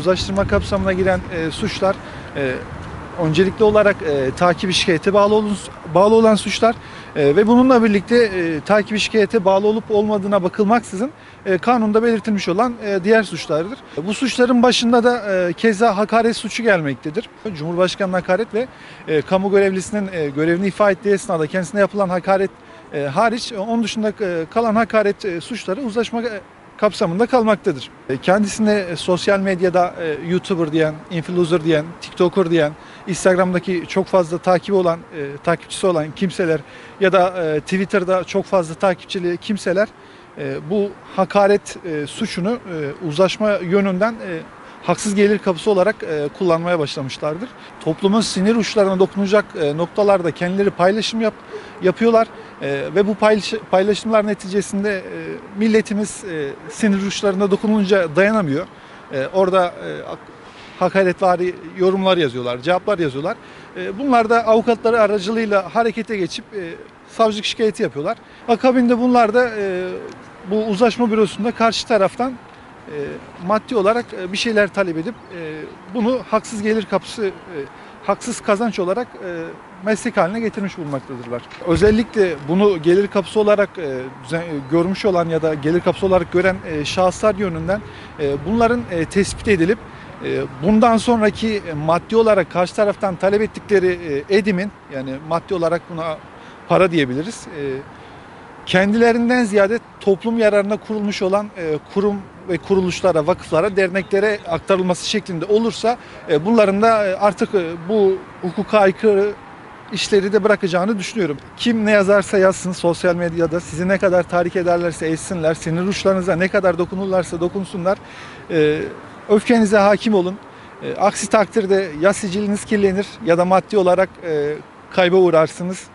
uzlaştırma kapsamına giren e, suçlar e, öncelikli olarak e, takip şikayete bağlı olan, bağlı olan suçlar e, ve bununla birlikte e, takip şikayete bağlı olup olmadığına bakılmaksızın e, kanunda belirtilmiş olan e, diğer suçlardır. Bu suçların başında da e, keza hakaret suçu gelmektedir. Cumhurbaşkanı'na hakaret ve e, kamu görevlisinin e, görevini ifa ettiği esnada kendisine yapılan hakaret e, hariç onun dışında e, kalan hakaret e, suçları uzlaşma kapsamında kalmaktadır. E, Kendisine e, sosyal medyada e, YouTuber diyen, influencer diyen, TikToker diyen, Instagram'daki çok fazla takibi olan, takipçisi olan kimseler ya da Twitter'da çok fazla takipçili kimseler bu hakaret suçunu uzlaşma yönünden haksız gelir kapısı olarak e, kullanmaya başlamışlardır. Toplumun sinir uçlarına dokunacak e, noktalarda kendileri paylaşım yap, yapıyorlar E, ve bu paylaş, paylaşımlar neticesinde e, milletimiz e, sinir uçlarına dokununca dayanamıyor. E, orada e, hak- hakaretvari yorumlar yazıyorlar, cevaplar yazıyorlar. E, bunlar da avukatları aracılığıyla harekete geçip e, savcılık şikayeti yapıyorlar. Akabinde bunlar da e, bu uzlaşma bürosunda karşı taraftan maddi olarak e, bir şeyler talep edip e, bunu haksız gelir kapısı, e, haksız kazanç olarak e, meslek haline getirmiş bulunmaktadırlar. Özellikle bunu gelir kapısı olarak e, e, görmüş olan ya da gelir kapısı olarak gören e, şahıslar yönünden e, bunların e, tespit edilip e, bundan sonraki e, maddi olarak karşı taraftan talep ettikleri e, edimin yani maddi olarak buna para diyebiliriz. e, kendilerinden ziyade toplum yararına kurulmuş olan e, kurum ve kuruluşlara, vakıflara, derneklere aktarılması şeklinde olursa e, bunların da e, artık e, bu hukuka aykırı işleri de bırakacağını düşünüyorum. Kim ne yazarsa yazsın sosyal medyada sizi ne kadar tahrik ederlerse etsinler, sinir uçlarınıza ne kadar dokunurlarsa dokunsunlar. öfkenize hakim olun. Aksi takdirde ya siciliniz kirlenir ya da maddi olarak kayba uğrarsınız.